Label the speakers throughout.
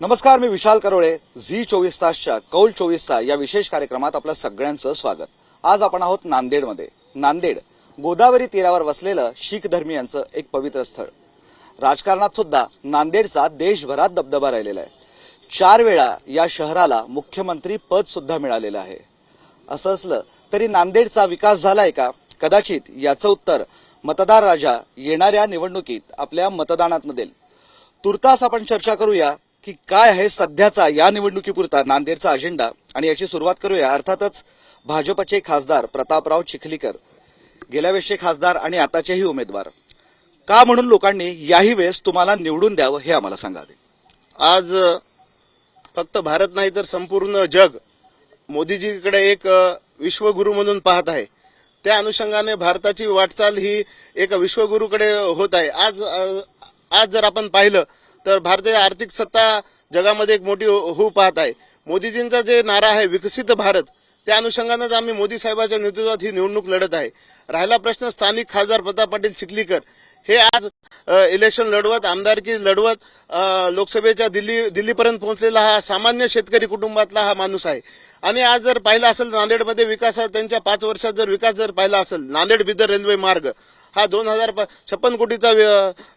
Speaker 1: नमस्कार मी विशाल करोळे. झी चोवीस तासच्या कौल चोवीस तास या विशेष कार्यक्रमात आपलं सगळ्यांचं स्वागत. आज आपण आहोत नांदेडमध्ये. नांदेड गोदावरी तीरावर वसलेलं शीख धर्मियांचं एक पवित्र स्थळ. राजकारणात सुद्धा नांदेडचा देशभरात दबदबा राहिलेला आहे. चार वेळा या शहराला मुख्यमंत्री पद सुद्धा मिळालेलं आहे. असं असलं तरी नांदेडचा विकास झालाय का? कदाचित याचं उत्तर मतदार राजा येणाऱ्या निवडणुकीत आपल्या मतदानात देईल. तुर्तास आपण चर्चा करूया. की काय आहे सध्याचा या निवडणुकीपुरता नांदेडचा अजेंडा आणि याची सुरुवात करूया. अर्थातच भाजपचे खासदार प्रतापराव चिखलीकर गेल्या वेळेसचे खासदार आणि आताचेही उमेदवार. का म्हणून लोकांनी याही वेळेस तुम्हाला निवडून द्यावं हे आम्हाला सांगावे
Speaker 2: आज फक्त भारत नाही तर संपूर्ण जग मोदीजीकडे एक विश्वगुरू म्हणून पाहत आहे. त्या अनुषंगाने भारताची वाटचाल ही एक विश्वगुरूकडे होत आहे. आज आज जर आपण पाहिलं तर भारतीय आर्थिक सत्ता जगामध्ये एक मोठी हो- होऊ पाहत आहे. मोदीजींचा जे नारा आहे विकसित भारत त्या अनुषंगानंच आम्ही मोदी साहेबांच्या नेतृत्वात ही निवडणूक लढत आहे. राहिला प्रश्न स्थानिक खासदार प्रताप पाटील चिखलीकर. हे आज इलेक्शन लढवत आमदारकी लढवत लोकसभेच्या दिल्ली दिल्लीपर्यंत पोहोचलेला हा सामान्य शेतकरी कुटुंबातला हा माणूस आहे. आणि आज जर पाहिला असेल नांदेडमध्ये विकास त्यांच्या पाच वर्षात जर विकास जर पाहिला असेल नांदेड बिदर रेल्वे मार्ग हा दोन हजार छप्पन कोटीचा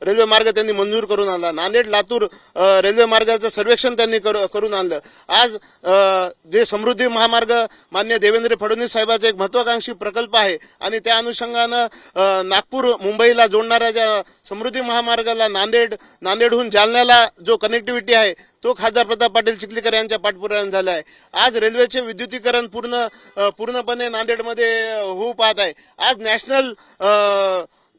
Speaker 2: रेल्वे मार्ग त्यांनी मंजूर करून आणला. नांदेड लातूर रेल्वे मार्गाचं सर्वेक्षण त्यांनी करून आणलं. आज जे समृद्धी महामार्ग मान्य देवेंद्र फडणवीस साहेबाचा एक महत्वाकांक्षी प्रकल्प आहे आणि त्या अनुषंगानं नागपूर मुंबईला जोडणाऱ्या ज्या समृद्धी महामार्गाला नांदेड नांदेडहून जालन्याला जो कनेक्टिव्हिटी आहे तो खासदार प्रताप पाटील चिखलीकर यांच्या पाठपुराण झाला आहे आज रेल्वेचे विद्युतीकरण पूर्ण पूर्णपणे नांदेडमध्ये होऊ पाहत आहे. आज नॅशनल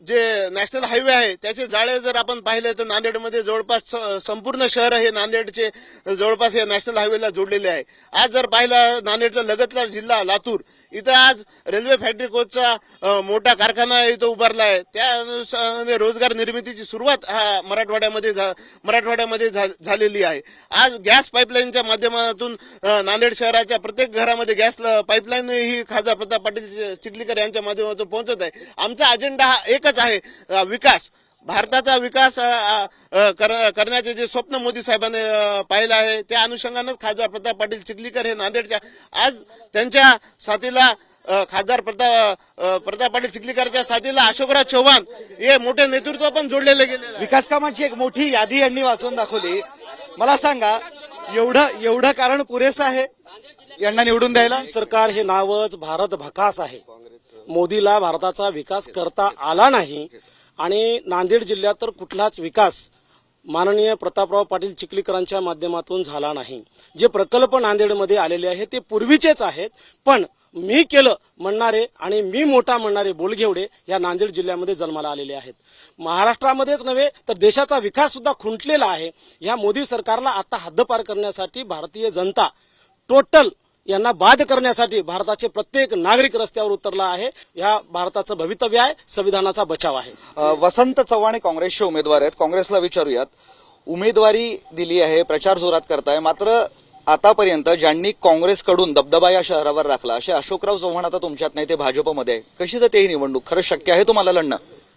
Speaker 2: जे नॅशनल हायवे आहे त्याचे जाळे जर आपण पाहिले तर नांदेडमध्ये जवळपास स- संपूर्ण शहर हे नांदेडचे जवळपास या नॅशनल हायवेला जोडलेले आहे. आज जर पाहिला नांदेडचा लगतला जिल्हा लातूर इथं आज रेल्वे फॅक्टरी कोचचा मोठा कारखाना इथं उभारला आहे त्या अनुषंगाने रोजगार निर्मितीची सुरुवात हा मराठवाड्यामध्ये झा- मराठवाड्यामध्ये झा- झालेली आहे. आज गॅस पाईपलाईनच्या माध्यमातून नांदेड शहराच्या प्रत्येक घरामध्ये गॅस पाईपलाईन ही खासदार प्रताप पाटील चिखलीकर यांच्या माध्यमातून पोहोचत आहे. आमचा अजेंडा हा एकच आहे विकास. भारताचा विकास करण्याचे जे स्वप्न मोदी साहेबांनी पाहिलं आहे त्या अनुषंगानेच खासदार प्रताप पाटील चिखलीकर हे नांदेडच्या आज त्यांच्या साथीला खासदार प्रताप प्रताप पाटील चिखलीकरच्या साथीला अशोकराव चव्हाण हे मोठे नेतृत्व पण जोडलेले गेले आहे.
Speaker 1: विकास कामांची एक मोठी यादी यांनी वाचून दाखवली. मला सांगा एवढं एवढं कारण पुरेसं आहे यांना निवडून द्यायला?
Speaker 3: सरकार हे नावच भारत भकास आहे. मोदीला भारताचा विकास करता आला नाही. आणि नांदेड जिल्ह्यात तर कुठलाच विकास माननीय प्रतापराव पाटील चिखलीकरांच्या माध्यमातून झाला नाही. जे प्रकल्प नांदेडमध्ये आलेले आहेत ते पूर्वीचेच आहेत. पण मी केलं म्हणणारे आणि मी मोठा म्हणणारे बोलघेवडे या नांदेड जिल्ह्यामध्ये जन्माला आलेले आहेत. महाराष्ट्रामध्येच नव्हे तर देशाचा विकास सुद्धा खुंटलेला आहे. या मोदी सरकारला आता हद्दपार करण्यासाठी भारतीय जनता टोटल यांना बाद करण्यासाठी भारताचे प्रत्येक नागरिक रस्त्यावर उतरला आहे. या भारताचं भवितव्य आहे संविधानाचा बचाव आहे.
Speaker 1: वसंत चव्हाण काँग्रेसचे उमेदवार आहेत. काँग्रेसला विचारूयात. उमेदवारी दिली आहे प्रचार जोरात करताय. मात्र आतापर्यंत ज्यांनी काँग्रेसकडून दबदबा या शहरावर राखला असे अशोकराव चव्हाण आता तुमच्यात नाही ते भाजपमध्ये आहे कशी जाते ही निवडणूक? खरंच शक्य आहे तुम्हाला लढणं?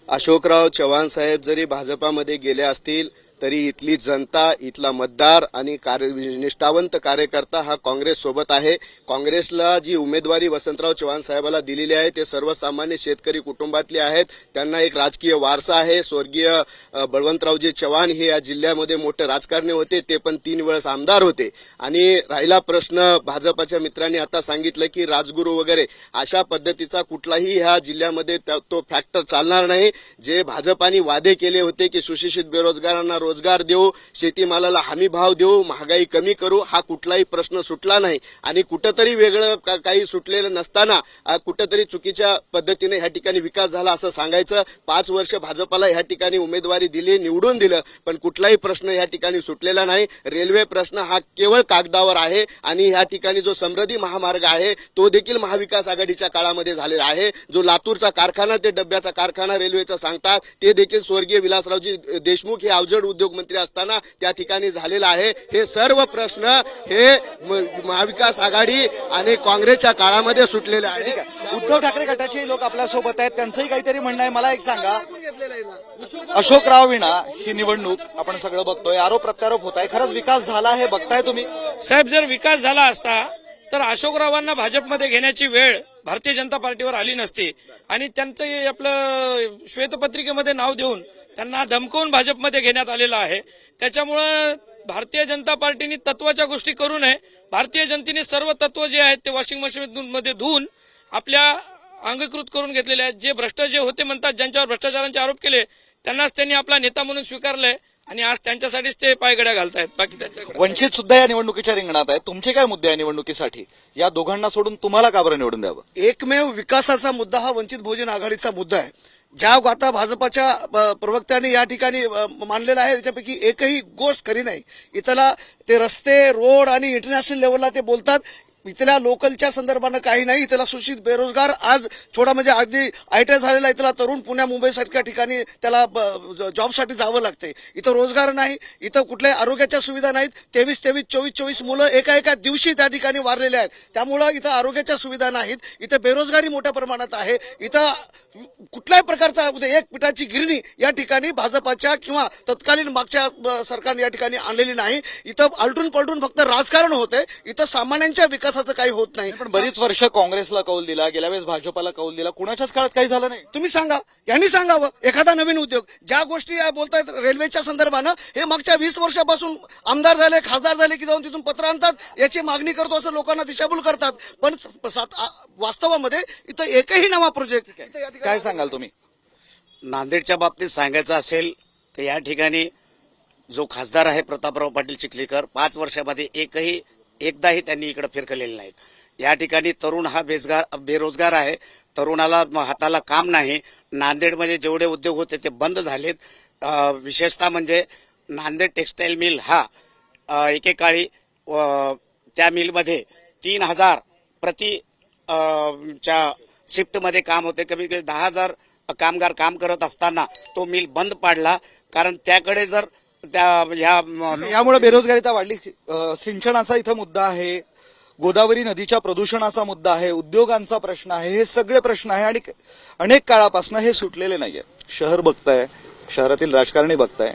Speaker 4: अशोकराव चव्हाण साहेब जरी भाजपामध्ये गेले असतील तरी इथली जनता इथला मतदार आणि कार्य निष्ठावंत कार्यकर्ता हा काँग्रेस सोबत आहे. काँग्रेसला जी उमेदवारी वसंतराव चव्हाण साहेबाला दिलेली आहे ते सर्वसामान्य शेतकरी कुटुंबातले आहेत. त्यांना एक राजकीय वारसा आहे. स्वर्गीय बळवंतरावजी चव्हाण हे या जिल्ह्यामध्ये मोठे राजकारणी होते. ते पण तीन वेळेस आमदार होते. आणि राहिला प्रश्न भाजपाच्या मित्रांनी आता सांगितलं की राजगुरू वगैरे अशा पद्धतीचा कुठलाही ह्या जिल्ह्यामध्ये त्या- तो फॅक्टर चालणार नाही. जे भाजपाने वादे केले होते की सुशिक्षित बेरोजगारांना रोजगार देऊ शेतीमालाला हमी भाव देऊ महागाई कमी करू हा कुठलाही प्रश्न सुटला नाही. आणि कुठंतरी वेगळं का- काही सुटलेलं नसताना कुठंतरी चुकीच्या पद्धतीने ह्या ठिकाणी विकास झाला असं सांगायचं. पाच वर्ष भाजपाला ह्या ठिकाणी उमेदवारी दिली निवडून दिलं पण कुठलाही प्रश्न ह्या ठिकाणी सुटलेला नाही. रेल्वे प्रश्न हा केवळ कागदावर आहे आणि ह्या ठिकाणी जो समृद्धी महामार्ग आहे तो देखील महाविकास आघाडीच्या काळामध्ये झालेला आहे. जो लातूरचा कारखाना ते डब्याचा कारखाना रेल्वेचा सांगतात ते देखील स्वर्गीय विलासरावजी देशमुख हे अवजड उद्योगमंत्री असताना त्या ठिकाणी झालेला आहे. हे सर्व प्रश्न हे महाविकास आघाडी आणि काँग्रेसच्या काळामध्ये सुटलेले आहे.
Speaker 1: उद्धव ठाकरे गटाचे लोक आपल्यासोबत आहेत. त्यांचंही काहीतरी म्हणणं आहे. मला एक सांगा. अशोकराव विणा ही निवडणूक आपण सगळं बघतोय. आरोप प्रत्यारोप होत आहे. खरंच विकास झाला हे बघताय तुम्ही?
Speaker 5: साहेब जर विकास झाला असता तर अशोकरावांना भाजपमध्ये घेण्याची वेळ भारतीय जनता पार्टीवर आली नसती. आणि त्यांचं हे आपलं श्वेतपत्रिकेमध्ये नाव देऊन त्यांना धमकवून भाजपमध्ये घेण्यात आलेलं आहे. त्याच्यामुळं भारतीय जनता पार्टीने तत्वाच्या गोष्टी करू नये. भारतीय जनतेने सर्व तत्व जे आहेत ते वॉशिंग मशीन मध्ये धुवून आपल्या अंगीकृत करून घेतलेले आहेत. जे भ्रष्ट जे होते म्हणतात ज्यांच्यावर भ्रष्टाचारांचे आरोप केले त्यांनाच त्यांनी आपला नेता म्हणून स्वीकारलंय आणि आज त्यांच्यासाठीच ते पायगड्या घालतायत. बाकी
Speaker 1: वंचित सुद्धा या निवडणुकीच्या रिंगणात आहे तुमचे काय मुद्दे आहे निवडणुकीसाठी? या दोघांना सोडून तुम्हाला का बरं निवडून द्यावं?
Speaker 6: एकमेव विकासाचा मुद्दा हा वंचित बहुजन आघाडीचा मुद्दा आहे. ज्या आता भाजपाच्या प्रवक्त्यांनी या ठिकाणी मांडलेलं मांडलेला आहे त्याच्यापैकी एकही गोष्ट खरी नाही. इथला ते रस्ते रोड आणि इंटरनॅशनल लेवलला ते बोलतात. इथल्या लोकलच्या संदर्भानं काही नाही इथला सुशिक्षित बेरोजगार आज छोटा म्हणजे अगदी आयटीआय झालेला इथला तरुण पुण्या मुंबईसारख्या ठिकाणी त्याला ब- जॉबसाठी जावं लागते इथं रोजगार नाही इथं कुठल्याही आरोग्याच्या सुविधा नाहीत. तेवीस तेवीस चोवीस चोवीस मुलं एका एका दिवशी त्या ठिकाणी वारलेले आहेत. त्यामुळं इथं आरोग्याच्या सुविधा नाहीत. इथं बेरोजगारी मोठ्या प्रमाणात आहे. इथं कुठल्याही प्रकारचा एक पिठाची गिरणी या ठिकाणी भाजपाच्या किंवा तत्कालीन मागच्या सरकारने या ठिकाणी आणलेली नाही. इथं आलटून पलटून फक्त राजकारण होते इथं सामान्यांच्या विकास विकासाचं काही होत नाही.
Speaker 1: पण बरीच वर्ष काँग्रेसला कौल दिला गेल्या वेळेस भाजपाला कौल दिला. कुणाच्याच काळात काही झालं नाही.
Speaker 6: तुम्ही सांगा. यांनी सांगावं. एखादा नवीन उद्योग. ज्या गोष्टी या बोलतायत रेल्वेच्या संदर्भानं हे मागच्या वीस वर्षापासून आमदार झाले खासदार झाले की जाऊन तिथून पत्र आणतात याची मागणी करतो असं लोकांना दिशाभूल करतात. पण वास्तवामध्ये इथं एकही नवा प्रोजेक्ट
Speaker 1: काय सांगाल तुम्ही?
Speaker 7: नांदेडच्या बाबतीत सांगायचं असेल तर या ठिकाणी जो खासदार आहे प्रतापराव पाटील चिखलीकर पाच वर्षामध्ये एकही एकदाही त्यांनी इकडे फिरकलेले नाहीत. या ठिकाणी तरुण हा बेजगार बेरोजगार आहे. तरुणाला हाताला काम नाही. नांदेडमध्ये जेवढे उद्योग होते ते बंद झालेत. विशेषतः म्हणजे नांदेड टेक्सटाईल मिल हा एकेकाळी त्या मिलमध्ये तीन हजार प्रति च्या शिफ्टमध्ये काम होते. कमी कमी दहा हजार कामगार काम करत असताना तो मिल बंद पाडला. कारण त्याकडे जर त्या
Speaker 1: यामुळे बेरोजगारीता वाढली. सिंचनाचा इथं मुद्दा आहे. गोदावरी नदीच्या प्रदूषणाचा मुद्दा आहे. उद्योगांचा प्रश्न आहे. हे सगळे प्रश्न आहे आणि अनेक काळापासून हे सुटलेले नाहीये. शहर बघताय शहरातील राजकारणी बघताय.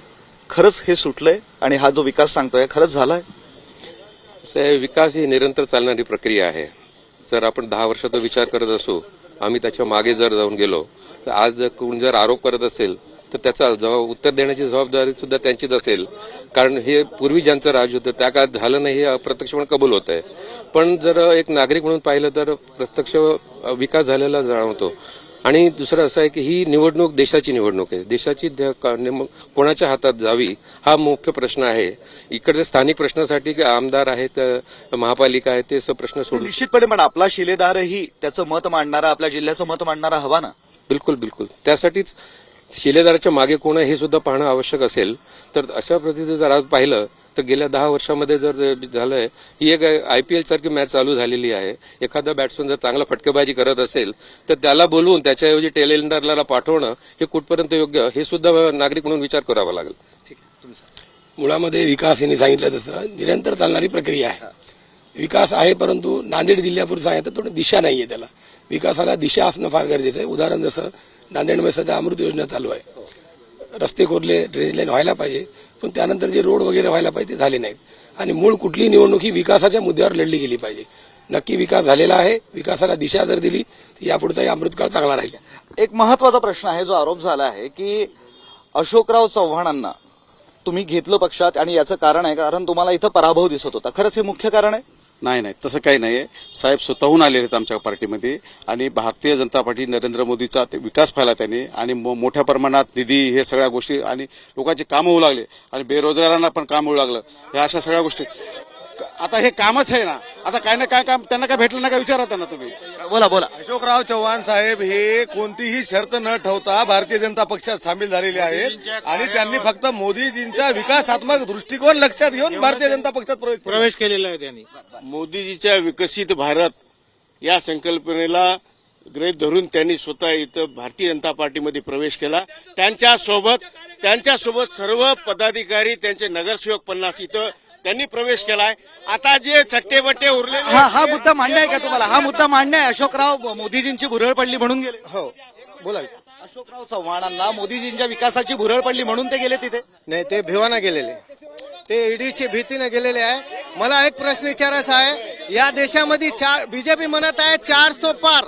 Speaker 1: खरंच हे सुटलंय आणि हा जो विकास सांगतोय खरंच झालाय?
Speaker 8: विकास ही निरंतर चालणारी प्रक्रिया आहे. जर आपण दहा वर्षाचा विचार करत असू आम्ही त्याच्यामागे जर जाऊन गेलो तर आज जर कोण जर आरोप करत असेल तर त्याचा जबाब उत्तर देण्याची जबाबदारी सुद्धा त्यांचीच असेल. कारण हे पूर्वी ज्यांचं राज होतं त्या काळात झालं नाही हे अप्रत्यक्षपणे कबूल होत आहे पण जर एक नागरिक म्हणून पाहिलं तर प्रत्यक्ष विकास झालेला जाणवतो. आणि दुसरं असं आहे की ही निवडणूक देशाची निवडणूक आहे. देशाची कोणाच्या हातात जावी हा मुख्य प्रश्न आहे. इकडच्या स्थानिक प्रश्नासाठी की आमदार आहेत महापालिका आहे ते प्रश्न सोडून
Speaker 1: निश्चितपणे पण आपला शिलेदारही त्याचं मत मांडणारा आपल्या जिल्ह्याचं मत मांडणारा हवा ना?
Speaker 8: बिलकुल बिलकुल. त्यासाठीच शिलेदाराच्या मागे कोण आहे हे सुद्धा पाहणं आवश्यक असेल. तर अशा पद्धतीचं जर आज पाहिलं तर गेल्या दहा वर्षामध्ये जर झालंय ही एक आयपीएल सारखी मॅच चालू झालेली आहे. एखादा बॅट्समन जर चांगला फटकेबाजी करत असेल तर त्याला बोलवून त्याच्याऐवजी टेलेंडरला पाठवणं हे कुठपर्यंत योग्य हे सुद्धा नागरिक म्हणून विचार करावा लागेल.
Speaker 9: मुळामध्ये विकास यांनी सांगितलं तसं. निरंतर चालणारी प्रक्रिया आहे. विकास आहे परंतु नांदेड जिल्ह्यापूर सांगितलं थोडी दिशा नाहीये त्याला. विकासाला दिशा असणं फार गरजेचं आहे. उदाहरण जसं नांदेडमध्ये सध्या अमृत योजना चालू आहे. रस्ते खोदले ड्रेनेज लाईन व्हायला पाहिजे. पण त्यानंतर जे रोड वगैरे व्हायला पाहिजे ते झाले नाहीत. आणि मूळ कुठली निवडणूक ही विकासाच्या मुद्द्यावर लढली गेली पाहिजे. नक्की विकास झालेला आहे. विकासाला दिशा जर दिली तर यापुढचा अमृतकाळ चांगला राहील.
Speaker 1: एक महत्त्वाचा प्रश्न आहे जो आरोप झाला आहे की अशोकराव चव्हाणांना तुम्ही घेतलं पक्षात आणि याचं कारण आहे कारण तुम्हाला इथं पराभव दिसत होता. खरंच हे मुख्य कारण आहे?
Speaker 10: नाही नाही. तसं काही नाही आहे साहेब स्वतःहून आलेले आहेत आमच्या पार्टीमध्ये आणि भारतीय जनता पार्टी नरेंद्र मोदीचा ते विकास पाहिला त्यांनी आणि मो- मोठ्या प्रमाणात निधी हे सगळ्या गोष्टी आणि लोकांचे कामं होऊ लागले आणि बेरोजगारांना पण काम होऊ लागलं. या अशा सगळ्या गोष्टी. आता हे कामच आहे ना. आता काय ना काय काम त्यांना काय भेटलं ना काय विचारा त्यांना तुम्ही.
Speaker 1: बोला बोला.
Speaker 11: अशोकराव चव्हाण साहेब हे कोणतीही शर्त न ठेवता भारतीय जनता पक्षात सामील झालेले आहेत. आणि त्यांनी फक्त मोदीजींचा विकासात्मक दृष्टिकोन लक्षात घेऊन भारतीय जनता पक्षात प्रवेश.
Speaker 12: प्रवेश केलेला आहे त्यांनी. मोदीजीच्या विकसित भारत या संकल्पनेला गृहीत धरून त्यांनी स्वतः इथं भारतीय जनता पार्टीमध्ये प्रवेश केला. त्यांच्यासोबत त्यांच्यासोबत सर्व पदाधिकारी त्यांचे नगरसेवक पन्नास इथं त्यांनी प्रवेश केलाय. आता जे चट्टेबट्टे उरलेले
Speaker 1: हा हा मुद्दा मांडणे आहे का तुम्हाला? हा मुद्दा मांडणे आहे. अशोकराव मोदीजींची भुरळ पडली म्हणून गेले.
Speaker 12: हो बोला
Speaker 1: अशोकराव चव्हाणांना मोदीजींच्या विकासाची भुरळ पडली म्हणून ते गेले तिथे?
Speaker 13: नाही ते भिवाना गेलेले. ते ईडीची भीतीने गेलेले आहे. मला एक प्रश्न विचारायचा आहे. या देशामध्ये चार बीजेपी म्हणत आहे चारशे पार.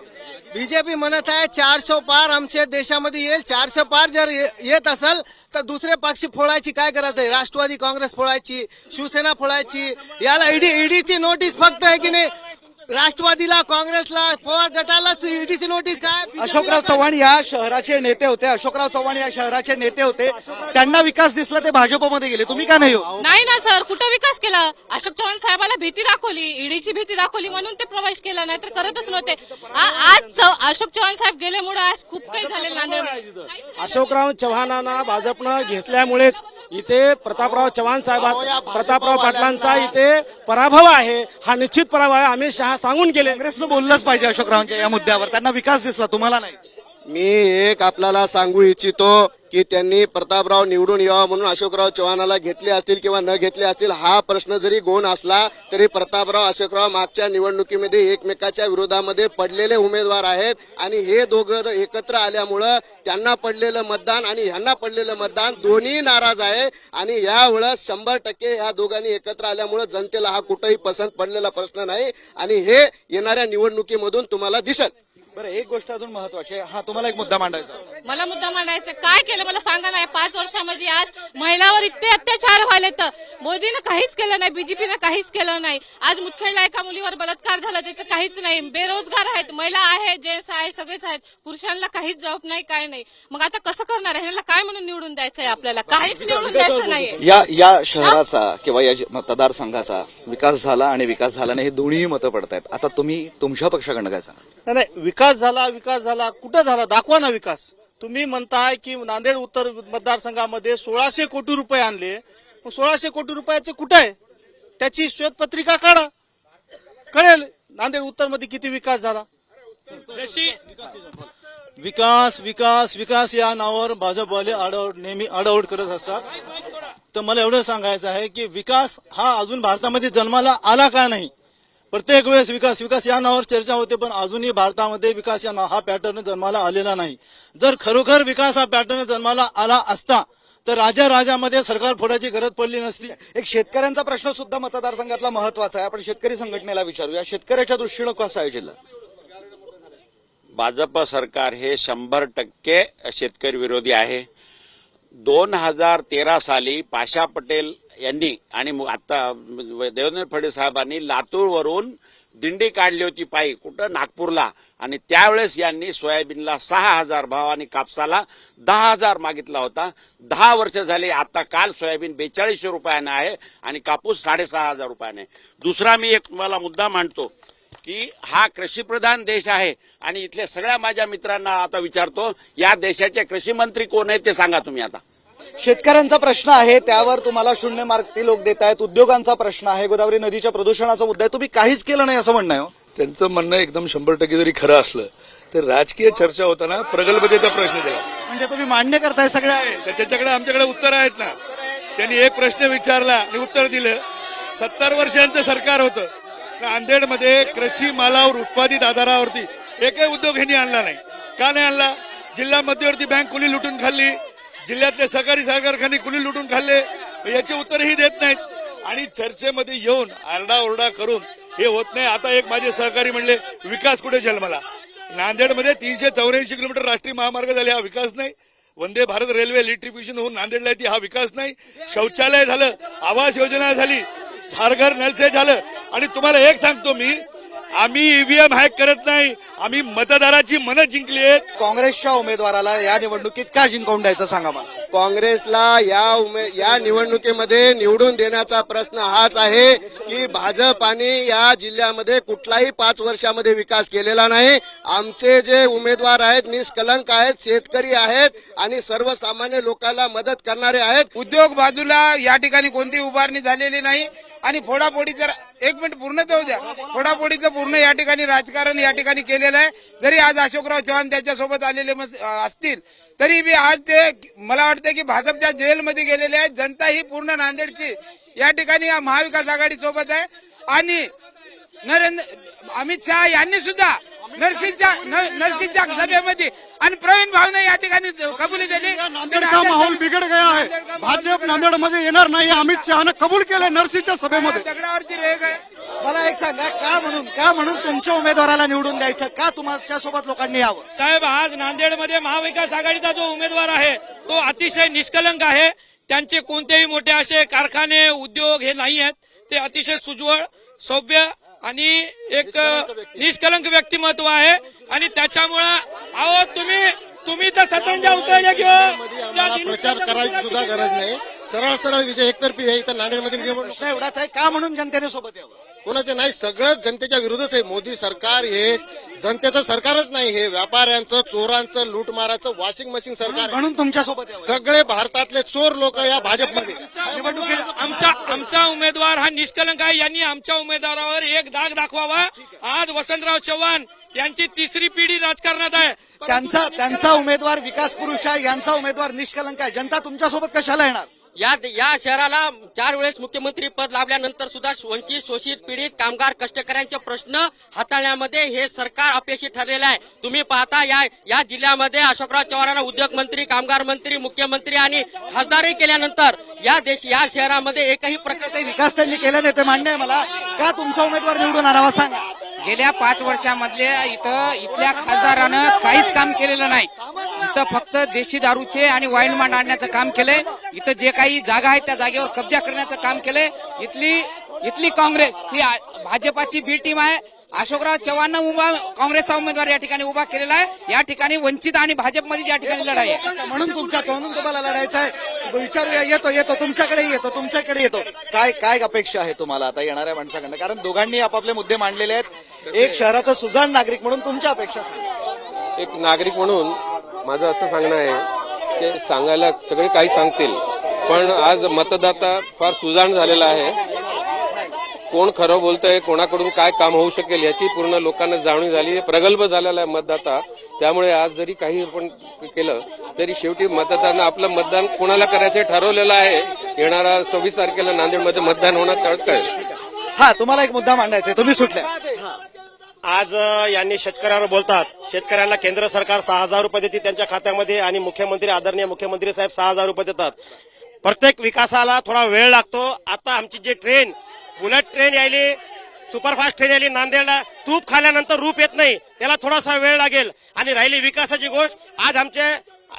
Speaker 13: बीजेपी म्हणत आहे चारशे पार आमच्या देशामध्ये येईल चारशे पार जर ये- येत असेल तर दुसरे पक्ष फोडायची काय गरज आहे? राष्ट्रवादी काँग्रेस फोडायची शिवसेना फोडायची याला ईडी ईडीची नोटीस फक्त आहे की नाही? राष्ट्रवादीला काँग्रेसला पवार गटालाच ईडीची नोटीस काय?
Speaker 1: अशोकराव चव्हाण या शहराचे नेते होते अशोकराव चव्हाण या शहराचे नेते होते. त्यांना विकास दिसला ते भाजपमध्ये गेले. तुम्ही का नाही हो?
Speaker 8: नाही ना सर. कुठं विकास केला? अशोक चव्हाण साहेबाला भीती दाखवली ईडीची भीती दाखवली म्हणून ते प्रवेश केला नाही तर करतच नव्हते. आ- आज अशोक चव्हाण साहेब गेल्यामुळे आज खूप काही झाले नांदेड
Speaker 14: अशोकराव चव्हाणांना भाजपनं घेतल्यामुळेच इथे प्रतापराव चव्हाण साहेब प्रतापराव पाटलांचा इथे पराभव आहे. हा निश्चित पराभव आहे. अमित शहा सांगून गेले.
Speaker 1: काँग्रेसनं बोललंच पाहिजे अशोकरावांच्या या मुद्द्यावर. त्यांना विकास दिसला तुम्हाला नाही.
Speaker 4: मी एक आपल्याला सांगू इच्छितो की त्यांनी प्रतापराव निवडून यावा म्हणून अशोकराव चव्हाणाला घेतले असतील किंवा न घेतले असतील हा प्रश्न जरी गोण असला तरी प्रतापराव अशोकराव मागच्या निवडणुकीमध्ये एकमेकाच्या विरोधामध्ये पडलेले उमेदवार आहेत आणि हे दोघं एकत्र आल्यामुळं त्यांना पडलेलं मतदान आणि ह्यांना पडलेलं मतदान दोन्ही नाराज आहे. आणि यावेळेस शंभर टक्के ह्या दोघांनी एकत्र आल्यामुळं जनतेला हा कुठंही पसंत पडलेला प्रश्न नाही. आणि हे येणाऱ्या निवडणुकीमधून तुम्हाला दिसेल.
Speaker 1: बरं एक गोष्ट अजून महत्वाची आहे. हा तुम्हाला एक मुद्दा मांडायचा आहे.
Speaker 8: मला मुद्दा मांडायचा काय केलं? मला सांगा नाही पाच वर्षामध्ये आज महिलावर इतके अत्याचार व्हायले तर मोदीनं काहीच केलं नाही बीजेपीनं काहीच केलं नाही. आज मुदखेडला एका मुलीवर बलात्कार झाला त्याचं काहीच नाही. बेरोजगार आहेत महिला आहेत जेंट्स आहे सगळेच आहेत. पुरुषांना काहीच जॉब नाही काय नाही. मग आता कसं करणार आहे? ह्यांना काय म्हणून निवडून द्यायचंय आपल्याला? काहीच निवडून द्यायचं नाही
Speaker 1: या या शहराचा किंवा या जि- मतदारसंघाचा विकास झाला आणि विकास झाला नाही हे दोन्ही मतं पडतायत. आता तुम्ही तुमच्या पक्षाकडनं काय सांगा
Speaker 12: नाही नाही विकास झाला विकास झाला कुठं झाला? दाखवा ना विकास. तुम्ही म्हणताय की नांदेड उत्तर मतदारसंघामध्ये सोळाशे कोटी रुपये आणले. सोळाशे कोटी रुपयाचे कुठं आहे? त्याची श्वेतपत्रिका काढा. कळेल नांदेड उत्तरमध्ये किती विकास झाला.
Speaker 5: जशी
Speaker 13: विकास विकास विकास या नावावर भाजपवाले आडवड नेहमी आडवड करत असतात. तर मला एवढं सांगायचं आहे की विकास हा अजून भारतामध्ये जन्माला आला का नाही? प्रत्येक वेळेस विकास विकास या नावावर चर्चा होते पण अजूनही भारतामध्ये विकास या नाव हा पॅटर्न जन्माला आलेला नाही. जर खरोखर विकास हा पॅटर्न जन्माला आला असता तर राजा राजामध्ये सरकार फोडायची गरज पडली नसती.
Speaker 1: एक शेतकऱ्यांचा प्रश्न सुद्धा मतदारसंघातला महत्त्वाचा आहे. आपण शेतकरी संघटनेला विचारूया. शेतकऱ्याच्या दृष्टीनं कसा आहे जिल्हा?
Speaker 15: भाजप सरकार हे शंभर टक्के शेतकरी विरोधी आहे. दोन हजार तेरा साली पाशा पटेल यांनी आणि मग आता देवेंद्र फडणवीस साहेबांनी लातूरवरून दिंडी काढली होती पायी कुठं? नागपूरला. आणि त्यावेळेस यांनी सोयाबीनला सहा हजार भाव आणि कापसाला दहा हजार मागितला होता. दहा वर्ष झाली आता काल सोयाबीन बेचाळीसशे रुपयाने आहे आणि कापूस साडेसहा हजार रुपयाने दुसरा मी एक तुम्हाला मुद्दा मांडतो. की हा कृषीप्रधान देश आहे. आणि इथल्या सगळ्या माझ्या मित्रांना आता विचारतो या देशाचे कृषी मंत्री कोण आहेत ते सांगा तुम्ही आता.
Speaker 1: शेतकऱ्यांचा प्रश्न आहे त्यावर तुम्हाला शून्य मार्क ते लोक देत आहेत. उद्योगांचा प्रश्न आहे गोदावरी नदीच्या प्रदूषणाचा मुद्दा आहे. तुम्ही काहीच केलं नाही असं म्हणणं आहे हो.
Speaker 16: त्यांचं म्हणणं एकदम शंभर टक्के जरी खरं असलं तर राजकीय चर्चा होताना प्रगल्भतेचा प्रश्न दिला
Speaker 1: म्हणजे तुम्ही मान्य करताय सगळ्या
Speaker 16: तर त्याच्याकडे आमच्याकडे उत्तर आहेत ना. त्यांनी एक प्रश्न विचारला आणि उत्तर दिलं. सत्तर वर्षांचं सरकार होतं. नांदेडमध्ये कृषी मालावर उत्पादित आधारावरती एकही उद्योग यांनी आणला नाही. का नाही आणला? जिल्हा मध्यवर्ती बँक कुणी लुटून खाल्ली? जिल्ह्यातले सहकारी सहकार कारखाने कुणी लुटून खाल्ले? याचे उत्तरही देत नाहीत. आणि चर्चेमध्ये येऊन आरडाओरडा करून हे होत नाही. आता एक माझे सहकारी म्हणले विकास कुठे जन्मला नांदेडमध्ये तीनशे चौऱ्याऐंशी किलोमीटर राष्ट्रीय महामार्ग झाले हा विकास नाही. वंदे भारत रेल्वे इलेक्ट्रिफिकेशन होऊन नांदेडला येते हा विकास नाही. शौचालय झालं आवास योजना झाली. झारघर नलसे झालं. आणि तुम्हाला एक सांगतो मी आम्ही ईव्हीएम हॅक करत नाही. आम्ही मतदाराची मनं जिंकली आहेत.
Speaker 1: काँग्रेसच्या उमेदवाराला या निवडणुकीत का जिंकवून द्यायचं सांगा मला.
Speaker 4: काँग्रेसला या उमे या निवडणुकीमध्ये निवडून देण्याचा प्रश्न हाच आहे की भाजपाने या जिल्ह्यामध्ये कुठलाही पाच वर्षामध्ये विकास केलेला नाही. आमचे जे उमेदवार आहेत निष्कलंक आहेत शेतकरी आहेत आणि सर्वसामान्य लोकांना मदत करणारे आहेत.
Speaker 13: उद्योग बाजूला या ठिकाणी कोणती उभारणी झालेली नाही.
Speaker 17: आणि फोडाफोडी जर एक मिनिट पूर्ण तर द्या. फोडाफोडीचं पूर्ण या ठिकाणी राजकारण या ठिकाणी केलेलं आहे. जरी आज अशोकराव चव्हाण त्याच्यासोबत आलेले असतील तरी बी आज ते मला वाटतं की भाजपच्या जेलमध्ये गेलेले आहेत. जनता ही पूर्ण नांदेडची. या ठिकाणी या महाविकास आघाडी सोबत आहे. आणि नरेंद्र अमित शहा यांनी सुद्धा नरसिंगच्या न- नरसिंगच्या सभेमध्ये आणि प्रवीण भावना या ठिकाणी कबुली दिली
Speaker 1: नांदेड का माहोल बिघड गया है. भाजप नांदेडमध्ये येणार नाही अमित शहानं कबूल केलं नरसीच्या सभेमध्ये.
Speaker 17: दगडावरची रेग आहे.
Speaker 1: मला एक सांगा का म्हणून का म्हणून तुमच्या उमेदवाराला निवडून द्यायचं? का तुमच्यासोबत लोकांनी यावं?
Speaker 5: साहेब आज नांदेडमध्ये महाविकास आघाडीचा जो उमेदवार आहे तो अतिशय निष्कलंक आहे. त्यांचे कोणतेही मोठे असे कारखाने उद्योग हे नाही आहेत. ते अतिशय सुजवळ सौभ्य आणि एक निष्कलंक व्यक्तिमत्व आहे. आणि त्याच्यामुळं अहो तुम्ही तुम्ही तर सतंजा उतरल्या घेऊ
Speaker 11: प्रचार करायची सुद्धा गरज नाही. सरळ सरळ विजय एकतर्फी आहे इथं नांदेडमधील निवडणूक
Speaker 1: एवढाच आहे का म्हणून जनतेने सोबत यावं?
Speaker 11: कोणाचे नाही सगळं जनतेच्या विरोधच आहे. मोदी सरकार हे जनतेचं सरकारच नाही हे व्यापाऱ्यांचं चोरांचं लूटमाराचं वॉशिंग मशीन सरकार आहे.
Speaker 1: म्हणून तुमच्यासोबत यावं
Speaker 11: सगळे भारतातले चोर लोक या भाजपमध्ये.
Speaker 5: आमचा आमचा उमेदवार हा निष्कलंक आहे. यांनी आमच्या उमेदवारावर एक दाग दाखवावा. आज वसंतराव चव्हाण यांची तिसरी पिढी राजकारणात आहे.
Speaker 1: त्यांचा त्यांचा उमेदवार विकास पुरुष आहे. यांचा उमेदवार निष्कलंक आहे. जनता तुमच्यासोबत कशाला येणार?
Speaker 18: या या शहराला चार वेळेस मुख्यमंत्री पद लाभल्यानंतर सुद्धा वंचित शोषित पीडित कामगार कष्टकऱ्यांचे प्रश्न हाताळण्यामध्ये हे सरकार अपयशी ठरलेलं आहे. तुम्ही पाहता या या जिल्ह्यामध्ये अशोकराव चव्हाणांना उद्योग मंत्री कामगार मंत्री मुख्यमंत्री आणि खासदारही केल्यानंतर या देश या शहरामध्ये एकही प्रकार
Speaker 1: विकास त्यांनी केला नाही ते मान्य आहे मला. का तुमचा उमेदवार निवडून आणावा सांगा.
Speaker 19: गेल्या पाच वर्षामधले इथं इथल्या खासदारानं काहीच काम केलेलं नाही. इथं फक्त देशी दारूचे आणि वाईन मांड आणण्याचं काम केलंय. इथं जे काही जागा आहेत त्या जागेवर कब्जा करण्याचं काम केलंय इथली इथली काँग्रेस ही भाजपाची बी टीम आहे. अशोकराव चव्हाण उभा काँग्रेसचा उमेदवार या ठिकाणी उभा केलेला आहे. या ठिकाणी वंचित आणि भाजपमध्ये या ठिकाणी लढाई आहे.
Speaker 1: म्हणून तुमच्या म्हणून तुम्हाला लढायचं आहे. विचारूया येतो येतो तुमच्याकडे येतो तुमच्याकडे येतो. काय काय अपेक्षा आहे तुम्हाला आता येणाऱ्या माणसाकडनं? कारण दोघांनी आपापले मुद्दे मांडलेले आहेत. एक शहराचा सुजाण नागरिक म्हणून तुमच्या अपेक्षा?
Speaker 8: एक नागरिक म्हणून माझं असं सांगणं आहे की सांगायला सगळे काही सांगतील. पण आज मतदाता फार सुजाण झालेला आहे. कोण खरं बोलतंय कोणाकडून काय काम होऊ शकेल याची पूर्ण लोकांना जाणीव झाली. आहे प्रगल्भ झालेला आहे मतदाता. त्यामुळे आज जरी काही आपण केलं तरी शेवटी मतदातांना आपलं मतदान कोणाला करायचं ठरवलेलं आहे. येणारा सव्वीस तारखेला नांदेडमध्ये मतदान होणार त्यावेळेस कळेल.
Speaker 1: हा तुम्हाला एक मुद्दा मांडायचा आहे. तुम्ही सुटल्या.
Speaker 3: आज अ, यांनी शेतकऱ्यांवर बोलतात. शेतकऱ्यांना केंद्र सरकार सहा हजार रुपये देते त्यांच्या खात्यामध्ये आणि मुख्यमंत्री आदरणीय मुख्यमंत्री साहेब सहा हजार रुपये देतात. प्रत्येक विकासाला थोडा वेळ लागतो. आता आमची जी ट्रेन बुलेट ट्रेन यायली सुपरफास्ट ट्रेन यायली नांदेडला तूप खाल्यानंतर रूप येत नाही. त्याला थोडासा वेळ लागेल. आणि राहिली विकासाची गोष्ट आज आमचे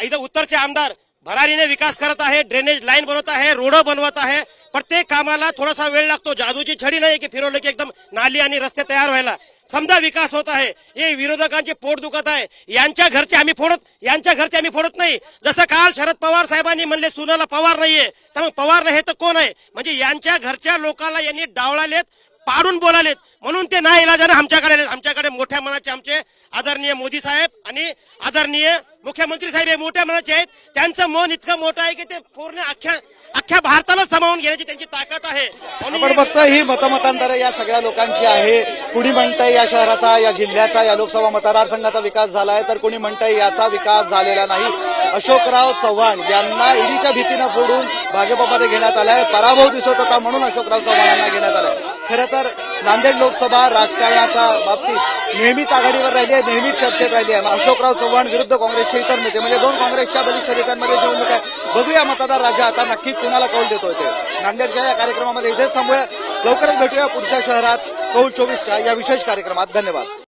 Speaker 3: इथं उत्तरचे आमदार भरारीने विकास करत आहे ड्रेनेज लाईन बनवत आहे रोड बनवत आहे. प्रत्येक कामाला थोडासा वेळ लागतो. जादूची छडी नाही की फिरवलं की एकदम नाली आणि रस्ते तयार व्हायला. समजा विकास होत आहे हे विरोधकांचे पोट दुखत आहे. यांच्या घरचे आम्ही फोडत यांच्या घरचे आम्ही फोडत नाही. जसं काल शरद पवार साहेबांनी म्हणले सुनाला पवार नाहीये. तर मग पवार नाही तर कोण आहे? म्हणजे यांच्या घरच्या लोकांना यांनी डावळालेत पाडून बोलालेत. म्हणून ते नाही इलाजाने आमच्याकडे आमच्याकडे मोठ्या मनाचे आमचे आदरणीय मोदी साहेब आणि आदरणीय मुख्यमंत्री साहेब हे मोठ्या मनाचे आहेत. त्यांचं मन इतकं मोठं आहे की ते पूर्ण अख्ख्या अख्ख्या भारताला सामावून घेण्याची त्यांची ताकद आहे.
Speaker 1: आपण बघतोय ही मतमतांतर या सगळ्या लोकांची आहे. कुणी म्हणतंय या शहराचा या जिल्ह्याचा या लोकसभा मतदारसंघाचा विकास झाला आहे तर कुणी म्हणतंय याचा विकास झालेला नाही. अशोकराव चव्हाण यांना ईडीच्या भीतीनं फोडून भाजपमध्ये घेण्यात आलाय. पराभव दिसत होता म्हणून अशोकराव चव्हाण यांना घेण्यात आलाय. खरं तर नांदेड लोकसभा राजकारणाच्या बाबतीत नेहमीच आघाडीवर राहिली आहे नेहमीच चर्चेत राहिली आहे. अशोकराव चव्हाण विरुद्ध काँग्रेसचे इतर नेते म्हणजे दोन काँग्रेसच्या बलिष्ठ नेत्यांमध्ये निवडणूक आहे बघूया मतदार राजा आता नक्की कुणाला कौल देतोय ते. नांदेडच्या या कार्यक्रमामध्ये इथेच थांबूया. लवकरच भेटूया पुढच्या शहरात. कौल चोवीसच्या या विशेष कार्यक्रमात. धन्यवाद.